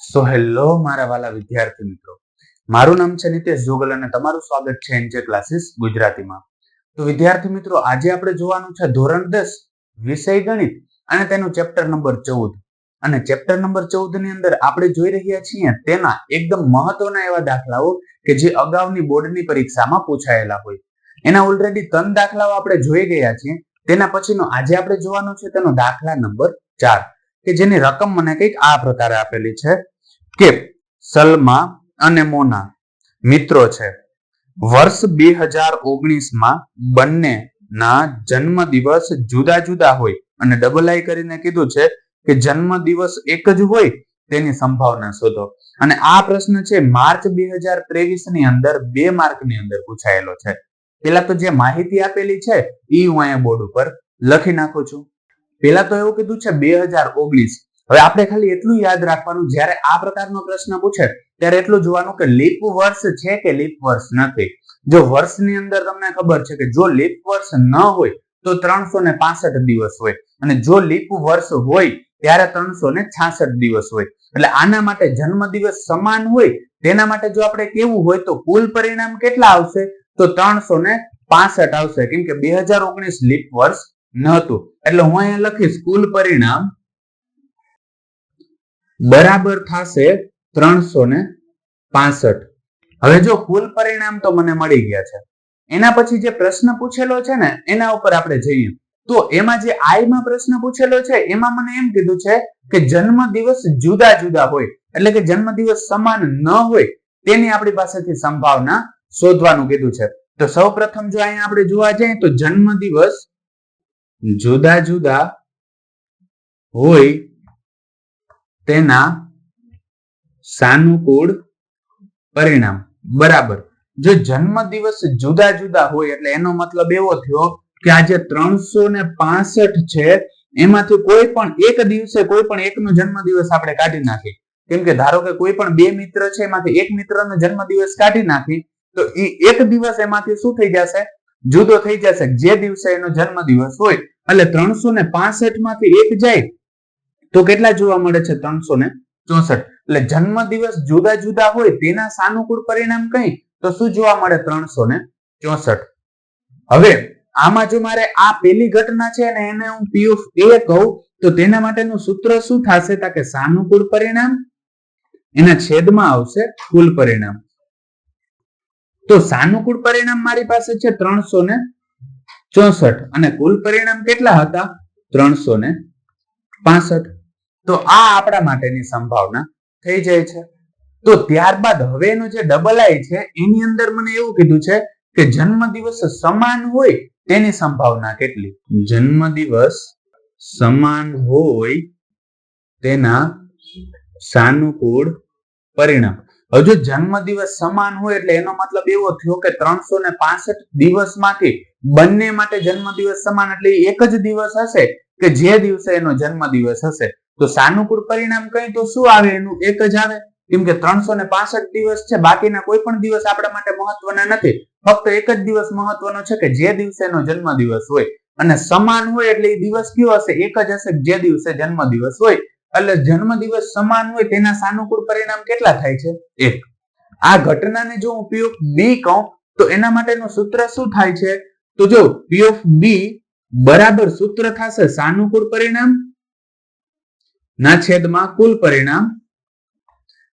So hello મારા વાલા વિદ્યાર્થી મિત્રો. મારું નામ છે નિતેશ જોગલ અને તમારું સ્વાગત છે એનજે ક્લાસીસ ગુજરાતીમાં. તો વિદ્યાર્થી મિત્રો, આજે આપણે જોવાનું છે ધોરણ દસ, વિષય ગણિત અને તેનું ચેપ્ટર નંબર ચૌદ. અને ચેપ્ટર નંબર ચૌદની અંદર આપણે જોઈ રહ્યા છીએ તેના એકદમ મહત્વના એવા દાખલાઓ કે જે અગાઉની બોર્ડની પરીક્ષામાં પૂછાયેલા હોય. એના ઓલરેડી ત્રણ દાખલાઓ આપણે જોઈ ગયા છીએ. તેના પછીનો આજે આપણે જોવાનો છે તેનો દાખલા નંબર ચાર. કે જેની રકમ મને કંઈક આ પ્રકારે આપેલી છે કે સલમા અને મોના મિત્રો છે. વર્ષ બે હજાર ઓગણીસમાં બંનેના જન્મ દિવસ જુદા જુદા હોય અને ડબલ આઈ કરીને કીધું છે કે જન્મ દિવસ એક જ હોય તેની સંભાવના શોધો. અને આ પ્રશ્ન છે માર્ચ બે હજાર ત્રેવીસની અંદર બે માર્કની અંદર પૂછાયેલો છે. પેલા તો જે માહિતી આપેલી છે એ હું અહીંયા બોર્ડ ઉપર લખી નાખું છું. પેલા તો એવું કીધું છે બે હજાર ઓગણીસ. હવે આપણે ખાલી એટલું યાદ રાખવાનું, જ્યારે આ પ્રકારનો પ્રશ્ન પૂછે, ત્યારે એટલું જોવાનું કે લીપ વર્ષ છે કે લીપ વર્ષ નથી. જો વર્ષની અંદર તમને ખબર છે કે જો લીપ વર્ષ ન હોય, તો ત્રણસો ને પાસઠ દિવસ હોય. અને જો લીપ વર્ષ હોય, ત્યારે ત્રણસો ને છાસઠ દિવસ હોય. એટલે આના માટે જન્મ દિવસ સમાન હોય, તેના માટે જો આપણે કેવું હોય, તો કુલ પરિણામ કેટલા આવશે? તો ત્રણસો ને પાસઠ આવશે. કેમ કે બે હજાર ઓગણીસ લીપ વર્ષ નહોતું. એટલે હું અહીંયા લખીશ, કુલ પરિણામ બરાબર થશે ત્રણસો ને પાસઠ. હવે જો કુલ પરિણામ તો મને મળી ગયા છે. એના પછી જે પ્રશ્ન પૂછેલો છે ને, એના ઉપર આપણે જઈએ. તો એમાં જે આઈમાં પ્રશ્ન પૂછેલો છે, એમાં મને એમ કીધું છે કે જન્મ દિવસ જુદા જુદા હોય. એટલે કે જન્મ દિવસ સમાન ન હોય, તેની આપણી પાસેથી સંભાવના શોધવાનું કીધું છે. તો સૌ પ્રથમ જો અહીંયા આપણે જોવા જઈએ તો જન્મ દિવસ જુદા જુદા હોય તેના સાનુકૂળ પરિણામ. બરાબર. જો જન્મ દિવસ જુદા જુદા હોય એટલે એનો મતલબ એવો થયો કે આજે ત્રણસો ને પાસઠ છે, એમાંથી કોઈ પણ એક દિવસે કોઈ પણ એકનો જન્મ દિવસ આપણે કાઢી નાખી કેમ કે ધારો કે કોઈ પણ બે મિત્ર છે એમાંથી એક મિત્રનો જન્મ દિવસ કાઢી નાખી, તો એ એક દિવસ એમાંથી શું થઈ જશે? જુદો થઈ જશે. જે દિવસે એનો જન્મ દિવસ હોય, એટલે ત્રણસો ને પાસઠમાંથી એક જાય, તો કેટલા જોવા મળે છે? ત્રણસો ને ચોસઠ. એટલે જન્મ દિવસ જુદા જુદા હોય, તેના સાનુકૂળ પરિણામ કઈ? તો શું જોવા મળે? ત્રણસો ને ચોસઠ. હવે, આમાં જો મારે આ પેલી ઘટના છે ને, એને હું પી ઓફ એ કહું, તો તેના માટેનું સૂત્ર શું થશે? કે સાનુકૂળ પરિણામ, એના છેદમાં આવશે કુલ પરિણામ. તો સાનુકૂળ પરિણામ મારી પાસે છે ત્રણસો ને ચોસઠ. અને કુલ પરિણામ કેટલા હતા? ત્રણસો ને પાસઠ. તો આ આપણા માટેની સંભાવના થઈ જાય છે. તો ત્યારબાદ હવેનું જે ડબલ આઈ છે, એની અંદર મને એવું કીધું છે કે જન્મ દિવસ સમાન હોય તેની સંભાવના કેટલી? જન્મ દિવસ સમાન હોય તેના સાનુકૂળ પરિણામ. હવે જો જન્મ દિવસ સમાન હોય એટલે એનો મતલબ એવો થયો કે ત્રણસો ને પાસઠ દિવસમાંથી બંને માટે જન્મ દિવસ સમાન એટલે એક જ દિવસ હશે કે જે દિવસે એનો જન્મ દિવસ હશે? તો સાનુકૂળ પરિણામ કઈ? તો શું આવે? એનું એક જ આવે. કેમ કે ત્રણસો ને પાસઠ દિવસ છે, બાકીના કોઈ પણ દિવસ આપણા માટે મહત્વના નથી. ફક્ત એક જ દિવસ મહત્વનો છે કે જે દિવસે એનો જન્મ દિવસ હોય. અને સમાન હોય એટલે એ દિવસ કયો હશે? એક જ હશે જે દિવસે જન્મ દિવસ હોય? એટલે જન્મ દિવસ સમાન હોય તેના સાનુકૂળ પરિણામ કેટલા થાય છે? એક. આ ઘટનાને જો હું પી ઓફ બી કહું, તો એના માટેનું સૂત્ર શું થાય છે? તો જો પી ઓફ બી બરાબર સૂત્ર થશે સાનુકૂળ પરિણામ, ના છેદમાં કુલ પરિણામ.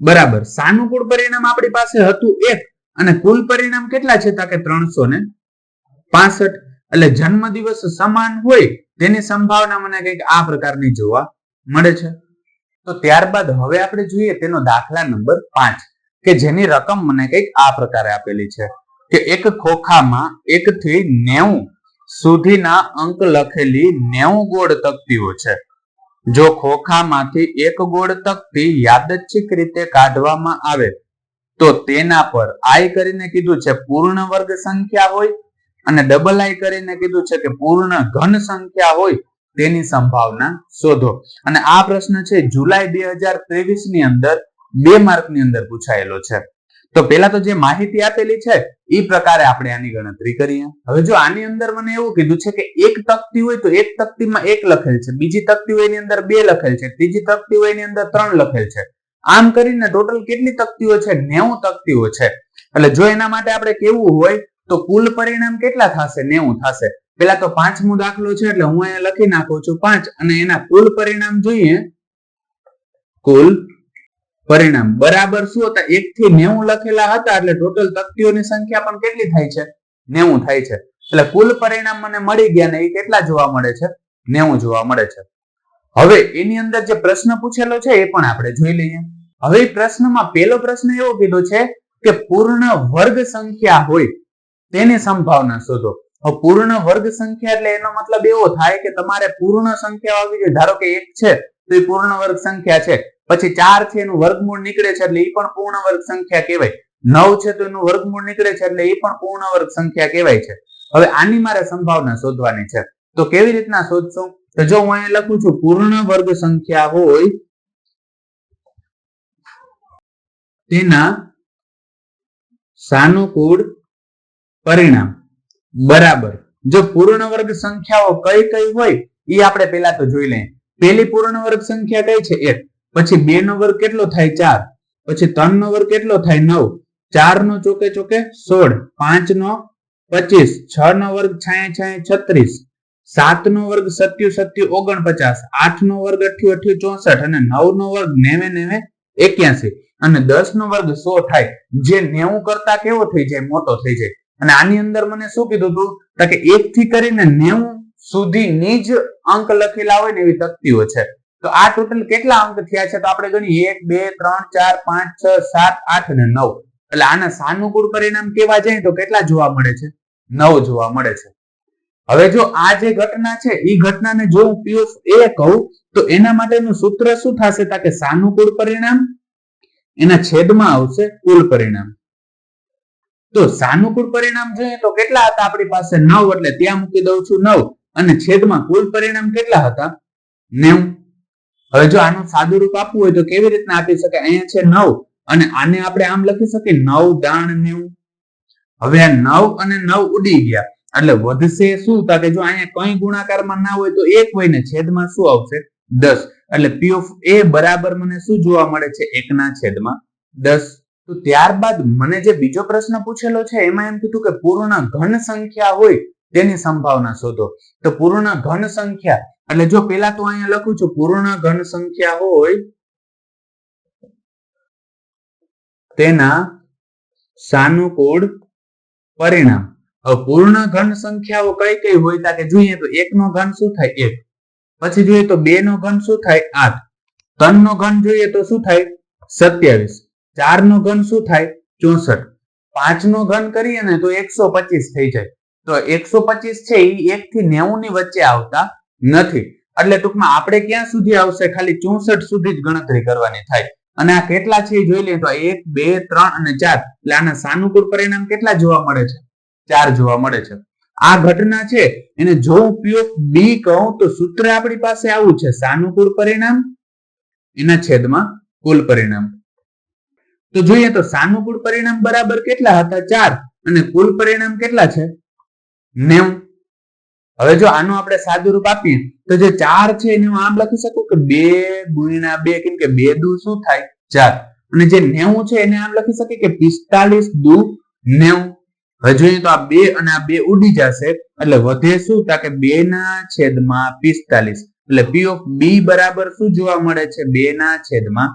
બરાબર. સાનુકૂળ પરિણામ આપણી પાસે હતું એક, અને કુલ પરિણામ કેટલા છે? તા કે ત્રણસો ને પાસઠ. એટલે જન્મ દિવસ સમાન હોય તેની સંભાવના મને કંઈક આ પ્રકારની જોવા મળે છે? તો ત્યારબાદ હવે આપણે જોઈએ તેનો દાખલા નંબર પાંચ, કે જેની રકમ મને કંઈક આ પ્રકારે આપેલી છે, કે એક ખોખામાં એક થી નેવું સુધીના અંક લખેલી નેવું ગોળ તકતીઓ છે. જો ખોખામાંથી એક ગોળ તકતી યાદચ્છિક રીતે કાઢવામાં આવે, તો તેના પર આઈ કરીને કીધું છે પૂર્ણ વર્ગ સંખ્યા હોય, અને ડબલ આઈ કરીને કીધું છે કે પૂર્ણ ઘન સંખ્યા હોય તેની સંભાવના શોધો. અને આ પ્રશ્ન છે, જુલાઈ બે હજાર ત્રેવીસની અંદર બે માર્કની અંદર પૂછાયેલો છે. તો પેલા તો જે માહિતી આપેલી છે એ પ્રકારે આપણે આની ગણતરી કરીએ. હવે જો આની અંદર મને એવું કીધું છે કે એક તકતી હોય તો એક તકતીમાં એક લખેલ છે, બીજી તકતી હોય એની અંદર બે લખેલ છે, ત્રીજી તકતી હોય એની અંદર ત્રણ લખેલ છે. આમ કરીને ટોટલ કેટલી તકતીઓ છે? નેવું તકતીઓ છે. એટલે જો એના માટે આપણે કેવું હોય, તો કુલ પરિણામ કેટલા થશે? નેવું થશે. પેલા તો પાંચમો દાખલો છે એટલે હું અહીંયા લખી નાખું છું પાંચ અને એના કુલ પરિણામ જોઈએ. કુલ પરિણામ બરાબર શું હતા? એક થી નેવું લખેલા હતા એટલે ટોટલ તકતીઓની સંખ્યા પણ કેટલી થાય છે? નેવું થાય છે. એટલે કુલ પરિણામ મને મળી ગયા ને એ કેટલા જોવા મળે છે? નેવું જોવા મળે છે. હવે એની અંદર જે પ્રશ્ન પૂછેલો છે એ પણ આપણે જોઈ લઈએ. હવે પ્રશ્નમાં પહેલો પ્રશ્ન એવો કીધો છે કે પૂર્ણ વર્ગ સંખ્યા હોય તેની સંભાવના શોધો. પૂર્ણ વર્ગ સંખ્યા એટલે એનો મતલબ એવો થાય કે તમારે પૂર્ણ સંખ્યા આવી જોઈએ. ધારો કે એક છે, તો એ પૂર્ણ વર્ગ સંખ્યા છે. પછી ચાર છે, એનું વર્ગમૂળ નીકળે છે, એટલે એ પણ પૂર્ણ વર્ગ સંખ્યા કહેવાય. નવ છે, તો એનું વર્ગમૂળ નીકળે છે, એટલે એ પણ પૂર્ણ વર્ગ સંખ્યા કહેવાય છે. હવે આની મારે સંભાવના શોધવાની છે. તો કેવી રીતના શોધશું? તો જો હું અહીંયા લખું છું, પૂર્ણ વર્ગ સંખ્યા હોય તેના સાનુકૂળ પરિણામ. બરાબર. જો પૂર્ણ વર્ગ સંખ્યાઓ કઈ કઈ હોય એ આપણે પેલા તો જોઈ લઈએ. પેલી પૂર્ણ વર્ગ સંખ્યા કઈ છે? એક. પછી બે નો વર્ગ કેટલો થાય? ચાર. પછી ત્રણ નો વર્ગ કેટલો થાય? નવ. ચાર નો ચોકે ચોકે સોળ. પાંચ નો પચીસ. છ નો વર્ગ છાયા છાયા છત્રીસ. સાત નો વર્ગ સત્યુ સત્યુ ઓગણપચાસ. આઠ નો વર્ગ અઠ્યુ અઠ્યુ ચોસઠ અને નવ નો વર્ગ નેવે નેવે એક્યાસી. અને દસ નો વર્ગ સો થાય. જે નેવું કરતા કેવો થઈ જાય? મોટો થઈ જાય. અને આની અંદર મને શું કીધું હતું તો કે એક થી કરીને નેવું સુધીની જ અંક લખેલા હોય ને એવી તકતીઓ છે. તો આ ટોટલ કેટલા અંક થયા છે? તો આપણે ગણીએ એક, બે, ત્રણ, ચાર, પાંચ, છ, સાત, આઠ અને નવ. એટલે આના સાનુકૂળ પરિણામ કેવા જાય? તો કેટલા જોવા મળે છે? નવ જોવા મળે છે. હવે જો આ જે ઘટના છે એ ઘટનાને જો હું પીએફ એ કહું, તો એના માટેનું સૂત્ર શું થશે? તા કે સાનુકૂળ પરિણામ, એના છેદમાં આવશે કુલ પરિણામ. તો સાનુકૂળ પરિણામ જોઈએ તો કેટલા હતા આપણી પાસે? નવ એટલે ત્યાં મૂકી દઉં છું નવ. અને છેદમાં કુલ પરિણામ કેટલા હતા? નેવું. હવે જો આનું સાદું રૂપ આપવું હોય તો કેવી રીતના આપી શકાય? અહીંયા છે નવ. અને આને આપણે આમ લખી શકીએ? નવ દાણ નેવું. હવે આ નવ અને નવ ઉડી ગયા. એટલે વધશે શું? તા કે જો અહીંયા કઈ ગુણાકારમાં ના હોય તો એક હોય ને છેદમાં શું આવશે? દસ. એટલે પી ઓફ એ બરાબર મને શું જોવા મળે છે? એકના છેદમાં દસ. તો ત્યારબાદ મને જે બીજો પ્રશ્ન પૂછેલો છે, એમાં એમ કીધું કે પૂર્ણ ઘન સંખ્યા હોય તેની સંભાવના શોધો. તો પૂર્ણ ઘન સંખ્યા, એટલે જો પેલા તો અહીંયા લખું છું, પૂર્ણ ઘન સંખ્યા હોય તેના સાનુકૂળ પરિણામ. પૂર્ણ ઘન સંખ્યાઓ કઈ કઈ હોય તા કે જોઈએ તો એક નો ઘન શું થાય? એક. પછી જોઈએ તો બે નો ઘન શું થાય? આઠ. ત્રણ નો ઘન જોઈએ તો શું થાય? સત્યાવીસ. ચાર નો ઘન શું થાય? ચોસઠ. પાંચ નો ઘન કરીએ ને તો એકસો પચીસ થઈ જાય. તો એકસો પચીસ છે એ એક થી નેવું ની વચ્ચે આવતા નથી. એટલે ટૂંકમાં આપણે ક્યાં સુધી આવશે? ખાલી ચોસઠ સુધી જ ગણતરી કરવાની થાય. અને આ કેટલા છે એ જોઈ લઈએ તો એક, બે, ત્રણ અને ચાર. એટલે આના સાનુકૂળ પરિણામ કેટલા જોવા મળે છે? ચાર જોવા મળે છે. આ ઘટના છે, એને જો ઉપયોગ બી કહું તો સૂત્ર આપણી પાસે આવું છે. સાનુકૂળ પરિણામ, એના છેદમાં કુલ પરિણામ. તો જોઈએ તો સાનુકૂળ પરિણામ બરાબર કેટલા હતા? ચાર. અને કુલ પરિણામ કેટલા છે? નેવું. હવે જો આનું આપણે સાદું રૂપ આપીએ, તો જે ચાર છે એને હું આમ લખી શકું કે બે ગુણ્યા બે, કેમ કે બે દુ શું થાય? ચાર. અને જે નેવું છે એને આમ લખી શકીએ કે પિસ્તાલીસ દુ નેવું. હવે જોઈએ તો આ બે અને આ બે ઉડી જશે, એટલે વધે શું? તા કે બે ના છેદમાં પિસ્તાલીસ. એટલે પી ઓફ બી બરાબર શું જોવા મળે છે? બે ના છેદમાં